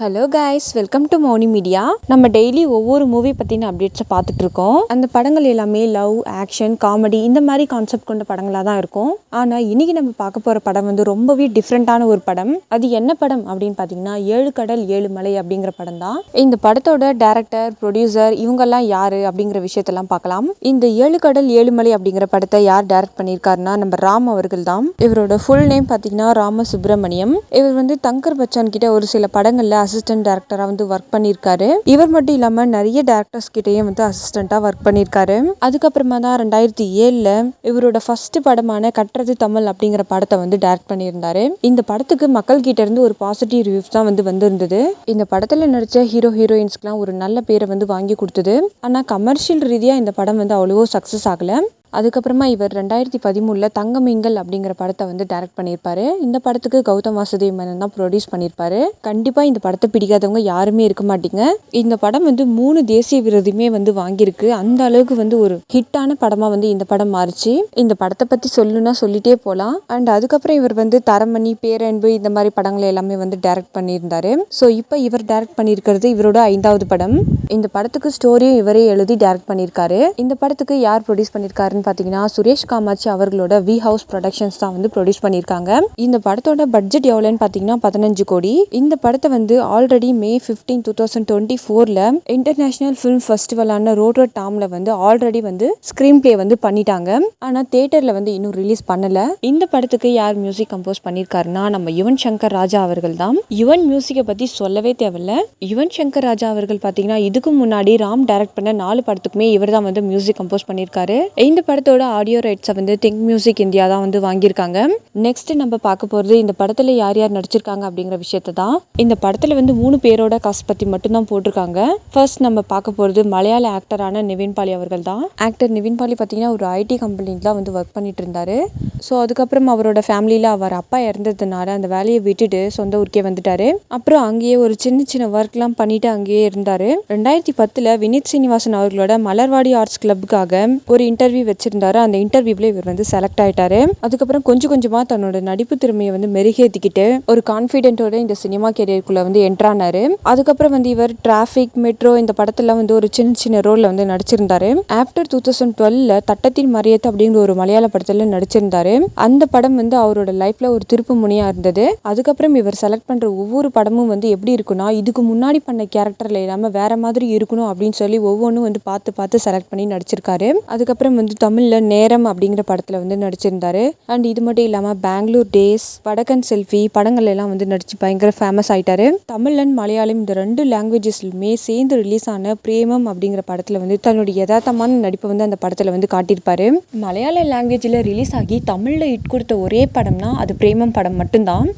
Hello guys welcome to Moni media நம்ம daily ஒவ்வொரு movie பற்றின அப்டேட்ஸை பார்த்துட்டு இருக்கோம் அந்த படங்கள் எல்லாமே லவ் ஆக்ஷன் காமெடி இந்த மாதிரி கான்செப்ட் கொண்ட படங்களாக தான் இருக்கும். ஆனால் இன்னைக்கு நம்ம பார்க்க போகிற படம் வந்து ரொம்பவே டிஃப்ரெண்ட்டான ஒரு படம். அது என்ன படம் அப்படின்னு பார்த்தீங்கன்னா ஏழு கடல் ஏழு மலை அப்படிங்கிற படம் தான். இந்த படத்தோட டேரக்டர் ப்ரொடியூசர் இவங்கெல்லாம் யார் அப்படிங்கிற விஷயத்தெல்லாம் பார்க்கலாம். இந்த ஏழு கடல் ஏழு மலை அப்படிங்கிற படத்தை யார் டேரக்ட் பண்ணியிருக்காருன்னா நம்ம ராம் அவர்கள் தான். இவரோட ஃபுல் நேம் பார்த்தீங்கன்னா ராம சுப்பிரமணியம் இவர் வந்து தங்கர் பச்சான் கிட்ட ஒரு சில படங்கள்ல அசிஸ்டன்ட் டேரக்டராக வந்து ஒர்க் பண்ணியிருக்காரு. இவர் மட்டும் இல்லாமல் நிறைய டேரக்டர்ஸ் கிட்டேயும் வந்து அசிஸ்டண்ட்டாக ஒர்க் பண்ணியிருக்காரு. அதுக்கப்புறமா தான் ரெண்டாயிரத்தி ஏழில் இவரோட ஃபர்ஸ்ட் படமான கட்டுறது தமிழ் அப்படிங்கிற படத்தை வந்து டைரக்ட் பண்ணியிருந்தாரு. இந்த படத்துக்கு மக்கள் கிட்ட இருந்து ஒரு பாசிட்டிவ் ரிவ்யூஸ் தான் வந்து வந்திருந்தது. இந்த படத்தில் நடித்த ஹீரோ ஹீரோயின்ஸ்க்குலாம் ஒரு நல்ல பேரை வந்து வாங்கி கொடுத்தது. ஆனால் கமர்ஷியல் ரீதியாக இந்த படம் வந்து அவ்வளவோ சக்ஸஸ் ஆகலை. அதுக்கப்புறமா இவர் ரெண்டாயிரத்தி பதிமூணில் தங்கமிங்கல் அப்படிங்கிற படத்தை வந்து டைரக்ட் பண்ணியிருப்பாரு. இந்த படத்துக்கு கௌதம் வாசுதேவ் மேனன் தான் ப்ரொடியூஸ் பண்ணியிருப்பாரு. கண்டிப்பாக இந்த படத்தை பிடிக்காதவங்க யாருமே இருக்க மாட்டீங்க. இந்த படம் வந்து மூணு தேசிய விருதுமே வந்து வாங்கியிருக்கு. அந்த அளவுக்கு வந்து ஒரு ஹிட்டான படமாக வந்து இந்த படம் மாறுச்சு. இந்த படத்தை பற்றி சொல்லணும்னா சொல்லிட்டே போகலாம் அண்ட் அதுக்கப்புறம் இவர் வந்து தரமணி பேரன்பு இந்த மாதிரி படங்களை எல்லாமே வந்து டைரக்ட் பண்ணியிருந்தாரு. ஸோ இப்போ இவர் டைரக்ட் பண்ணியிருக்கிறது இவரோட ஐந்தாவது படம். இந்த படத்துக்கு ஸ்டோரியும் இவரே எழுதி டைரக்ட் பண்ணியிருக்காரு. இந்த படத்துக்கு யார் ப்ரொடியூஸ் பண்ணியிருக்காருன்னு பார்த்தீங்கன்னா சுரேஷ் காமாட்சி அவர்களோட வி ஹவுஸ் ப்ரொடக்ஷன்ஸ் தான் வந்து ப்ரொடியூஸ் பண்ணியிருக்காங்க. இந்த படத்தோட பட்ஜெட் எவ்வளோன்னு பார்த்தீங்கன்னா பதினஞ்சு கோடி. இந்த படத்தை வந்து already May fifteen two thousand twenty ஃபோரில் இன்டர்நேஷனல் ஃபிலிம் ஃபெஸ்டிவலான ரோட்ரோ டாமில் வந்து ஆல்ரெடி வந்து ஸ்க்ரீன் ப்ளே வந்து பண்ணிட்டாங்க. ஆனால் தேட்டரில் வந்து இன்னும் ரிலீஸ் பண்ணலை. இந்த படத்துக்கு யார் மியூசிக் கம்போஸ் பண்ணியிருக்காருன்னா நம்ம யுவன் சங்கர் ராஜா அவர்கள் தான். யுவன் மியூசிக்கை பற்றி சொல்லவே தேவையில்ல. யுவன் சங்கர் ராஜா அவர்கள் பார்த்தீங்கன்னா இதுக்கு முன்னாடி ராம் டைரக்ட் பண்ண நாலு படத்துக்குமே இவர் தான் வந்து மியூசிக் கம்போஸ் பண்ணியிருக்காரு. இந்த படம் படத்தோட ஆடியோ ரைட்ஸை வந்து திங்க் மியூசிக் இந்தியா தான் வந்து வாங்கியிருக்காங்க. நெக்ஸ்ட் நம்ம பார்க்க போகிறது இந்த படத்தில் யார் யார் நடிச்சிருக்காங்க அப்படிங்கிற விஷயத்தை தான். இந்த படத்தில் வந்து மூணு பேரோட காசு பற்றி மட்டும்தான் போட்டிருக்காங்க. ஃபர்ஸ்ட் நம்ம பார்க்க போகிறது மலையாள ஆக்டரான நிவின் பாலி அவர்கள் தான். ஆக்டர் நிவின் பாலி பார்த்தீங்கன்னா ஒரு ஐடி கம்பெனிக்கு தான் வந்து ஒர்க் பண்ணிட்டு இருந்தாரு. ஸோ அதுக்கப்புறம் அவரோட ஃபேமிலியில் அவர் அப்பா இறந்ததுனால அந்த வேலையை விட்டுட்டு சொந்த ஊருக்கே வந்துட்டாரு. அப்புறம் அங்கேயே ஒரு சின்ன சின்ன ஒர்க்லாம் பண்ணிட்டு அங்கேயே இருந்தார். ரெண்டாயிரத்தி பத்தில் வினித் சீனிவாசன் அவர்களோட மலர்வாடி ஆர்ட்ஸ் கிளப்புக்காக ஒரு இன்டர்வியூ வச்சுருந்தாரு. அந்த இன்டர்வியூவில் இவர் வந்து செலக்ட் ஆகிட்டாரு அதுக்கப்புறம் கொஞ்சம் கொஞ்சமாக தன்னோட நடிப்பு திறமையை வந்து மெருகேற்றிக்கிட்டு ஒரு கான்ஃபிடென்ட்டோட இந்த சினிமா கெரியருக்குள்ள வந்து என்ட்ரானாரு அதுக்கப்புறம் வந்து இவர் டிராஃபிக் மெட்ரோ இந்த படத்துல வந்து ஒரு சின்ன சின்ன ரோலில் வந்து நடிச்சிருந்தாரு. After two thousand டுவெல்ல Thattathin Marayathu அப்படிங்கிற ஒரு மலையாள படத்தில் நடிச்சிருந்தாரு. அந்த படம் வந்து அவரோட லைஃப்பில் ஒரு திருப்பு முனையாக இருந்தது. அதுக்கப்புறம் இவர் செலக்ட் பண்ணுற ஒவ்வொரு படமும் வந்து எப்படி இருக்குன்னா இதுக்கு முன்னாடி பண்ண கேரக்டரில் இல்லாமல் வேற மாதிரி இருக்கணும் அப்படின்னு சொல்லி ஒவ்வொன்றும் வந்து பார்த்து பார்த்து செலக்ட் பண்ணி நடிச்சிருக்காரு. அதுக்கப்புறம் வந்து தமிழில் நேரம் அப்படிங்கிற படத்தில் வந்து நடிச்சிருந்தார். அண்ட் இது மட்டும் இல்லாமல் பெங்களூர் டேஸ் வடக்கன் செல்ஃபி படங்கள் எல்லாம் வந்து நடித்து பயங்கர ஃபேமஸ் ஆயிட்டாரு. தமிழ் அண்ட் மலையாளம் இந்த ரெண்டு லாங்குவேஜஸ்லுமே சேர்ந்து ரிலீஸ் ஆன பிரேமம் அப்படிங்கிற படத்தில் வந்து தன்னுடைய யதார்த்தமான நடிப்பை வந்து அந்த படத்தில் வந்து காட்டியிருப்பாரு. மலையாள லாங்குவேஜில் ரிலீஸ் ஆகி தமிழில் இட் கொடுத்த ஒரே படம்னா அது பிரேமம் படம் மட்டும்தான்.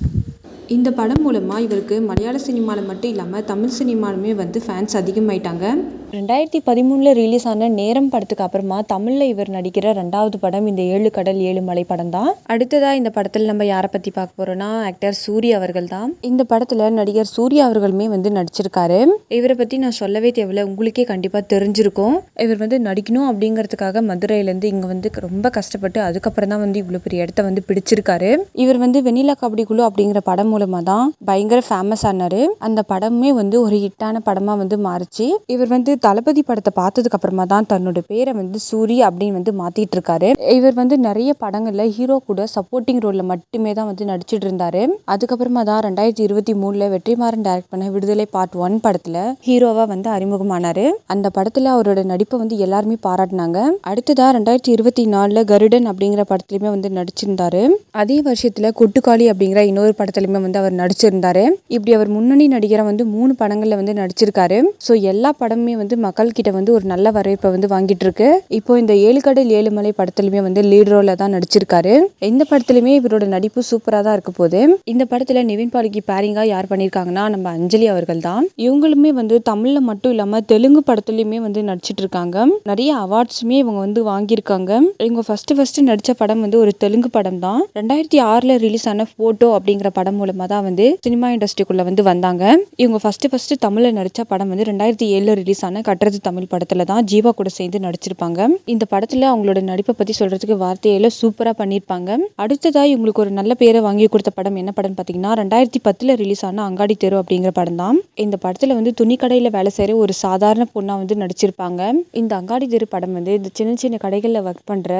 இந்த படம் மூலமாக இவருக்கு மலையாள சினிமாவில் மட்டும் இல்லாமல் தமிழ் சினிமாலுமே வந்து ஃபேன்ஸ் அதிகமாயிட்டாங்க. ரெண்டாயிரத்தி பதிமூணில் ரிலீஸ் ஆன நேரம் படத்துக்கு அப்புறமா தமிழில் இவர் நடிக்கிற ரெண்டாவது படம் இந்த ஏழு கடல் ஏழு மலை படம் தான். அடுத்ததாக இந்த படத்தில் நம்ம யாரை பற்றி பார்க்க போகிறோம்னா ஆக்டர் சூரிய அவர்கள் தான். இந்த படத்தில் நடிகர் சூர்யா அவர்களுமே வந்து நடிச்சிருக்காரு. இவரை பற்றி நான் சொல்லவே தேவையில்ல உங்களுக்கே கண்டிப்பாக தெரிஞ்சிருக்கும். இவர் வந்து நடிக்கணும் அப்படிங்கிறதுக்காக மதுரையிலேருந்து இங்கே வந்து ரொம்ப கஷ்டப்பட்டு அதுக்கப்புறம் தான் வந்து இவ்வளோ பெரிய இடத்த வந்து பிடிச்சிருக்காரு. இவர் வந்து வெண்ணிலா கபடி குழு அப்படிங்கிற படம் மூலமாக தான் பயங்கர ஃபேமஸ் ஆனார். அந்த படமே வந்து ஒரு ஹிட்டான படமாக வந்து மாறுச்சு. இவர் வந்து தளபதி படத்தை பார்த்ததுக்கு அப்புறமா தான் தன்னோட பேரை வந்து சூரி அப்படின்னு வந்து மாத்திட்டு இருக்காரு இவர் வந்து நிறைய படங்கள்ல ஹீரோ கூட சப்போர்ட்டிங் ரோல்ல மட்டுமே தான் வந்து நடிச்சிட்டு இருந்தாரு. அதுக்கப்புறமா தான் ரெண்டாயிரத்தி இருபத்தி மூணுல வெற்றிமாறன் டைரக்ட் பண்ண விடுதலை பார்ட் ஒன் படத்துல ஹீரோவா வந்து அறிமுகமானாரு. அந்த படத்துல அவரோட நடிப்பை வந்து எல்லாருமே பாராட்டினாங்க. அடுத்ததா ரெண்டாயிரத்தி இருபத்தி நாலுல கருடன் அப்படிங்கிற படத்துலயுமே வந்து நடிச்சிருந்தாரு. அதே வருஷத்துல கொட்டுக்காளி அப்படிங்கிற இன்னொரு படத்துலயுமே வந்து அவர் நடிச்சிருந்தாரு. இப்படி அவர் முன்னணி நடிகரை வந்து மூணு படங்கள்ல வந்து நடிச்சிருக்காரு. ஸோ எல்லா படமுமே வந்து வந்து மக்கள்கிட்ட வந்து ஒரு நல்ல வரவேற்பை வந்து வாங்கிட்டு இருக்கு இப்போ இந்த ஏழு கடல் ஏழு மலை படத்துலயுமே வந்து லீட் ரோல தான் நடிச்சிருக்காரு. இந்த படத்துலயுமே இவரோட நடிப்பு சூப்பரா தான் இருக்க போது இந்த படத்துல நிவின் பாலிக்கு பேரிங்கா யார் பண்ணிருக்காங்கன்னா நம்ம அஞ்சலி அவர்கள் தான். இவங்களுமே வந்து தமிழ்ல மட்டும் இல்லாம தெலுங்கு படத்துலயுமே வந்து நடிச்சிட்டு இருக்காங்க நிறைய அவார்ட்ஸுமே இவங்க வந்து வாங்கியிருக்காங்க. இவங்க ஃபர்ஸ்ட் ஃபர்ஸ்ட் நடிச்ச படம் வந்து ஒரு தெலுங்கு படம் தான். ரெண்டாயிரத்தி ஆறுல ரிலீஸ் ஆன போட்டோ அப்படிங்கிற படம் மூலமா தான் வந்து சினிமா இண்டஸ்ட்ரிக்குள்ள வந்து வந்தாங்க. இவங்க ஃபர்ஸ்ட் ஃபர்ஸ்ட் தமிழ்ல நடிச்ச படம் வந்து ரெண்டாயிரத்தி ஏழுல ரிலீஸ் ஆன படமான கட்டுறது தமிழ் படத்தில் தான் ஜீவா கூட சேர்ந்து நடிச்சிருப்பாங்க. இந்த படத்தில் அவங்களோட நடிப்பை பற்றி சொல்கிறதுக்கு வார்த்தையில சூப்பராக பண்ணியிருப்பாங்க. அடுத்ததாக இவங்களுக்கு ஒரு நல்ல பேரை வாங்கி கொடுத்த படம் என்ன படம்னு பார்த்தீங்கன்னா ரெண்டாயிரத்தி பத்தில் ரிலீஸ் ஆன அங்காடி தெரு அப்படிங்கிற படம் தான். இந்த படத்தில் வந்து துணிக்கடையில் வேலை செய்கிற ஒரு சாதாரண பொண்ணாக வந்து நடிச்சிருப்பாங்க. இந்த அங்காடி தெரு படம் வந்து இந்த சின்ன சின்ன கடைகளில் ஒர்க் பண்ணுற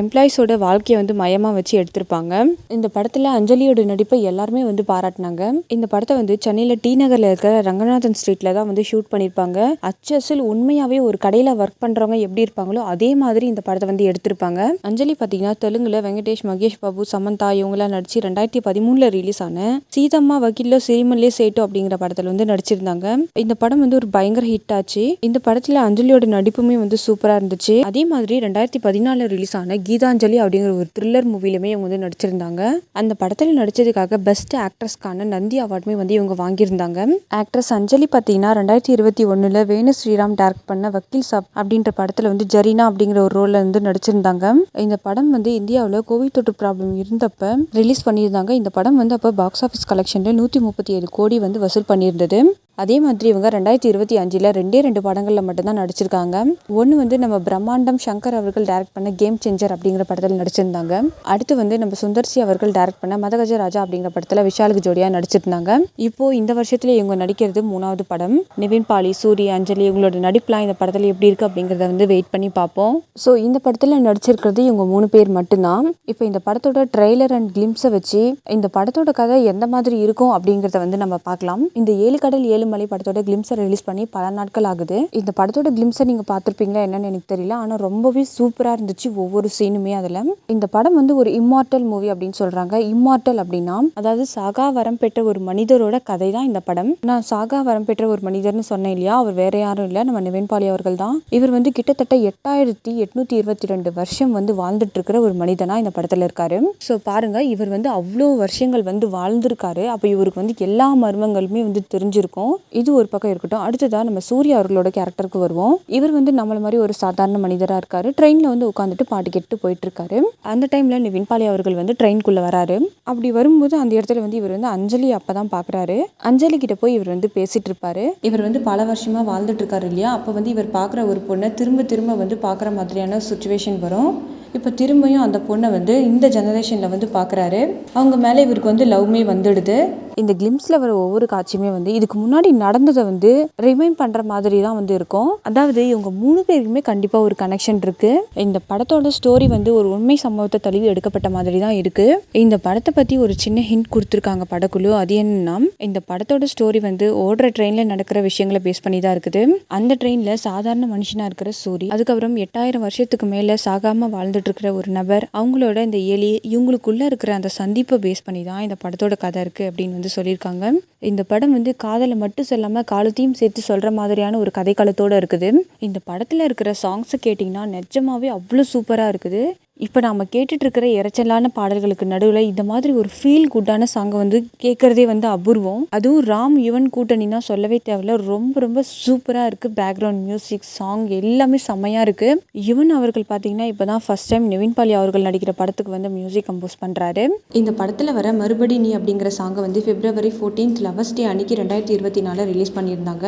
எம்ப்ளாயிஸோட வாழ்க்கையை வந்து மையமாக வச்சு எடுத்திருப்பாங்க. இந்த படத்தில் அஞ்சலியோட நடிப்பை எல்லாருமே வந்து பாராட்டினாங்க. இந்த படத்தை வந்து சென்னையில் டி நகரில் இருக்கிற ரங்கநாதன் ஸ்ட்ரீட்டில் தான் வந்து ஷூட் பண்ணியிருப்பாங்க. அச்ச யூனிவர்சல் உண்மையாகவே ஒரு கடையில் ஒர்க் பண்ணுறவங்க எப்படி இருப்பாங்களோ அதே மாதிரி இந்த படத்தை வந்து எடுத்திருப்பாங்க. அஞ்சலி பார்த்தீங்கன்னா தெலுங்குல வெங்கடேஷ் மகேஷ் பாபு சமந்தா இவங்களாம் நடிச்சு ரெண்டாயிரத்தி பதிமூணில் ரிலீஸ் ஆன சீதம்மா வக்கீலோ சிரிமல்லே சேட்டு அப்படிங்கிற படத்தில் வந்து நடிச்சிருந்தாங்க. இந்த படம் வந்து ஒரு பயங்கர ஹிட் ஆச்சு. இந்த படத்தில் அஞ்சலியோட நடிப்புமே வந்து சூப்பராக இருந்துச்சு. அதே மாதிரி ரெண்டாயிரத்தி பதினாலில் ரிலீஸ் ஆன கீதாஞ்சலி அப்படிங்கிற ஒரு த்ரில்லர் மூவிலுமே இவங்க வந்து நடிச்சிருந்தாங்க. அந்த படத்தில் நடிச்சதுக்காக பெஸ்ட் ஆக்ட்ரஸ்க்கான நந்தி அவார்டுமே வந்து இவங்க வாங்கியிருந்தாங்க. ஆக்ட்ரஸ் அஞ்சலி பார்த்தீங்கன்னா ரெண்டாயிரத்தி இருபத்தி ஒன்றில் வேணுஸ்ரீ ஸ்ரீராம் டேரக்ட் பண்ண வக்கீல் சாப் அப்படின்ற படத்தில் வந்து ஜரீனா அப்படிங்கிற ஒரு ரோலில் வந்து நடிச்சிருந்தாங்க. இந்த படம் வந்து இந்தியாவில் கோவிட் தொற்று ப்ராப்ளம் இருந்தப்ப ரிலீஸ் பண்ணியிருந்தாங்க. இந்த படம் வந்து அப்போ பாக்ஸ் ஆஃபீஸ் கலெக்ஷனில் நூற்றி முப்பத்தி ஏழு கோடி வந்து வசூல் பண்ணியிருந்தது. அதே மாதிரி இவங்க ரெண்டாயிரத்தி இருபத்தி அஞ்சில் ரெண்டே ரெண்டு படங்களில் மட்டும்தான் நடிச்சிருக்காங்க. ஒன்று வந்து நம்ம பிரம்மாண்டம் சங்கர் அவர்கள் டேரக்ட் பண்ண கேம் சேஞ்சர் அப்படிங்கிற படத்தில் நடிச்சிருந்தாங்க. அடுத்து வந்து நம்ம சுந்தர்சி அவர்கள் டேரக்ட் பண்ண மதகஜ ராஜா அப்படிங்கிற படத்தில் விஷாலுக்கு ஜோடியாக நடிச்சிருந்தாங்க. இப்போ இந்த வருஷத்துல இவங்க நடிக்கிறது மூணாவது படம். நிவின் பாலி சூரி அஞ்சலி இவங்களோட நடிப்புலாம் இந்த படத்தில் எப்படி இருக்கு அப்படிங்கிறத வந்து வெயிட் பண்ணி பார்ப்போம். ஸோ இந்த படத்தில் நடிச்சிருக்கிறது இவங்க மூணு பேர் மட்டும்தான். இப்போ இந்த படத்தோட ட்ரெய்லர் அண்ட் கிளிம்ஸை வச்சு இந்த படத்தோட கதை எந்த மாதிரி இருக்கும் அப்படிங்கிறத வந்து நம்ம பார்க்கலாம். இந்த ஏழு கடல் ஏழு மலை படத்தோட கிளிம்ஸை ரிலீஸ் பண்ணி பல நாட்கள் ஆகுது. இந்த படத்தோட கிளிம்ஸை நீங்கள் பார்த்துருப்பீங்களா என்னன்னு எனக்கு தெரியல. ஆனால் ரொம்பவே சூப்பராக இருந்துச்சு ஒவ்வொரு சீனுமே அதில். இந்த படம் வந்து ஒரு இம்மார்ட்டல் மூவி அப்படின்னு சொல்கிறாங்க இம்மார்ட்டல் அப்படின்னா அதாவது சாகா வரம் பெற்ற ஒரு மனிதரோட கதை தான் இந்த படம். நான் சாகா வரம் பெற்ற ஒரு மனிதர்னு சொன்னேன் இல்லையா? அவர் வேற யாரும் இல்லை நம்ம நிவின் பாலி அவர்கள் தான். இவர் வந்து கிட்டத்தட்ட எட்டாயிரத்தி எட்நூத்தி இருபத்தி ரெண்டு வருஷம் வந்து வாழ்ந்துட்டு இருக்கிற ஒரு மனிதனா இந்த படத்துல இருக்காரு. ஸோ பாருங்க இவர் வந்து அவ்வளோ வருஷங்கள் வந்து வாழ்ந்திருக்காரு. அப்போ இவருக்கு வந்து எல்லா மர்மங்களுமே வந்து தெரிஞ்சிருக்கும். இது ஒரு பக்கம் இருக்கட்டும். அடுத்ததா நம்ம சூர்யா அவர்களோட கேரக்டருக்கு வருவோம். இவர் வந்து நம்மள மாதிரி ஒரு சாதாரண மனிதராக இருக்காரு. ட்ரெயினில் வந்து உட்காந்துட்டு பாட்டு கேட்டு போயிட்டு இருக்காரு அந்த டைம்ல நிவின் பாலி அவர்கள் வந்து ட்ரெயின்குள்ள வராரு. அப்படி வரும்போது அந்த இடத்துல வந்து இவர் வந்து அஞ்சலி அப்பதான் பாக்குறாரு. அஞ்சலி கிட்ட போய் இவர் வந்து பேசிட்டு இருப்பாரு இவர் வந்து பல வருஷமா வாழ்ந்துட்டு இருக்காரு இல்லையா? அப்போ வந்து இவர் பார்க்குற ஒரு பொண்ணை திரும்ப திரும்ப வந்து பார்க்குற மாதிரியான சுச்சுவேஷன் வரும். இப்போ திரும்பியும் அந்த பொண்ணை வந்து இந்த ஜெனரேஷனில் வந்து பார்க்குறாரு அவங்க மேலே இவருக்கு வந்து லவ்மே வந்துடுது. இந்த கிளிம்ஸில் வர ஒவ்வொரு காட்சியுமே வந்து இதுக்கு முன்னாடி நடந்ததை வந்து ரிமைண்ட் பண்ணுற மாதிரி தான் வந்து இருக்கும். அதாவது இவங்க மூணு பேருக்குமே கண்டிப்பாக ஒரு கனெக்ஷன் இருக்குது இந்த படத்தோட ஸ்டோரி வந்து ஒரு உண்மை சம்பவத்தை தழுவி எடுக்கப்பட்ட மாதிரி தான் இருக்குது இந்த படத்தை பற்றி ஒரு சின்ன ஹிண்ட் கொடுத்துருக்காங்க படக்குழு. அது என்னன்னா இந்த படத்தோட ஸ்டோரி வந்து ஓடுற ட்ரெயினில் நடக்கிற விஷயங்களை பேஸ் பண்ணி தான் இருக்குது. அந்த ட்ரெயினில் சாதாரண மனுஷனாக இருக்கிற சூரி அதுக்கப்புறம் எட்டாயிரம் வருஷத்துக்கு மேலே சாகாமல் வாழ்ந்துட்டு இருக்கிற ஒரு நபர் அவங்களோட இந்த எலி இவங்களுக்குள்ள இருக்கிற அந்த சந்திப்பை பேஸ் பண்ணி தான் இந்த படத்தோட கதை இருக்குது அப்படின்னு வந்து சொல்லியிருக்காங்க. இந்த படம் வந்து காதலை மட்டும் சொல்லாமல் காலத்தையும் சேர்த்து சொல்கிற மாதிரியான ஒரு கதைக்களத்தோடு இருக்குது. இந்த படத்தில் இருக்கிற சாங்ஸை கேட்டிங்கன்னா நிஜமாவே அவ்வளோ சூப்பராக இருக்குது. இப்போ நாம் கேட்டுட்ருக்கிற இருக்கிற பாடல்களுக்கு நடுவில் இந்த மாதிரி ஒரு ஃபீல் குட்டான சாங்கை வந்து கேட்குறதே வந்து அபூர்வம். அதுவும் ராம் யுவன் கூட்டணினா சொல்லவே தேவையில்ல. ரொம்ப ரொம்ப சூப்பராக இருக்குது பேக்ரவுண்ட் மியூசிக் சாங் எல்லாமே செம்மையாக இருக்குது யுவன் அவர்கள் பார்த்தீங்கன்னா இப்போ தான் ஃபஸ்ட் டைம் நிவின் பாலி அவர்கள் நடிக்கிற படத்துக்கு வந்து மியூசிக் கம்போஸ் பண்ணுறாரு இந்த படத்தில் வர மறுபடி நீ அப்படிங்கிற சாங்கை வந்து பிப்ரவரி ஃபோர்டீன்த் லவர்ஸ் டே அன்னைக்கு ரெண்டாயிரத்தி இருபத்தி நாலில் ரிலீஸ் பண்ணியிருந்தாங்க.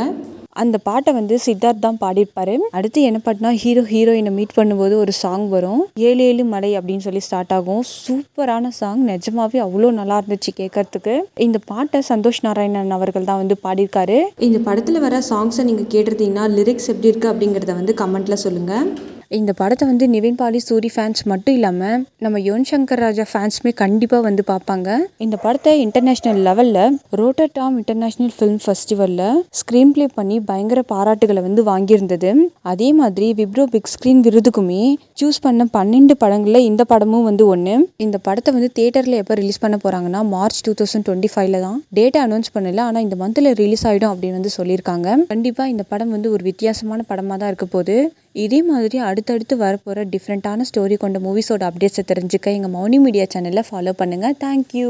அந்த பாட்டை வந்து சித்தார்த் தான் பாடியிருப்பாரு. அடுத்து என்ன பாட்டுனா ஹீரோ ஹீரோயினை மீட் பண்ணும்போது ஒரு சாங் வரும். ஏழு ஏழு மலை அப்படின்னு சொல்லி ஸ்டார்ட் ஆகும். சூப்பரான சாங் நிஜமாவே அவ்வளோ நல்லா இருந்துச்சு கேட்கறதுக்கு. இந்த பாட்டை சந்தோஷ் நாராயணன் அவர்கள் தான் வந்து பாடியிருக்காரு. இந்த படத்தில் வர சாங்ஸை நீங்கள் கேட்டிருந்தீங்கன்னா லிரிக்ஸ் எப்படி இருக்குது அப்படிங்கிறத வந்து கமெண்ட்டில் சொல்லுங்கள் இந்த படத்தை வந்து நிவின் பாலி சூரி ஃபேன்ஸ் மட்டும் இல்லாமல் நம்ம யுவன் சங்கர் ராஜா ஃபேன்ஸுமே கண்டிப்பாக வந்து பார்ப்பாங்க. இந்த படத்தை இன்டர்நேஷ்னல் லெவலில் ரோட்டர் டாம் இன்டர்நேஷ்னல் ஃபிலிம் ஃபெஸ்டிவலில் ஸ்க்ரீன் ப்ளே பண்ணி பயங்கர பாராட்டுகளை வந்து வாங்கியிருந்தது. அதே மாதிரி விப்ரோ பிக் ஸ்க்ரீன் விருதுக்குமே சூஸ் பண்ண பன்னெண்டு படங்களில் இந்த படமும் வந்து ஒன்று இந்த படத்தை வந்து தேட்டரில் எப்போ ரிலீஸ் பண்ண போகிறாங்கன்னா மார்ச் டூ தௌசண்ட் டுவெண்ட்டி ஃபைவ்ல தான். டேட்டை அனௌன்ஸ் பண்ணல ஆனால் இந்த மந்தில் ரிலீஸ் ஆகிடும் அப்படின்னு வந்து சொல்லியிருக்காங்க. கண்டிப்பாக இந்த படம் வந்து ஒரு வித்தியாசமான படமாக தான் இருக்க போகுது. இதே மாதிரி அடுத்தடுத்து வரப்போகிற டிஃப்ரெண்ட்டான ஸ்டோரி கொண்ட மூவிஸோட அப்டேட்ஸை தெரிஞ்சுக்க எங்கள் மௌனி மீடியா சேனலில் ஃபாலோ பண்ணுங்கள் தேங்க்யூ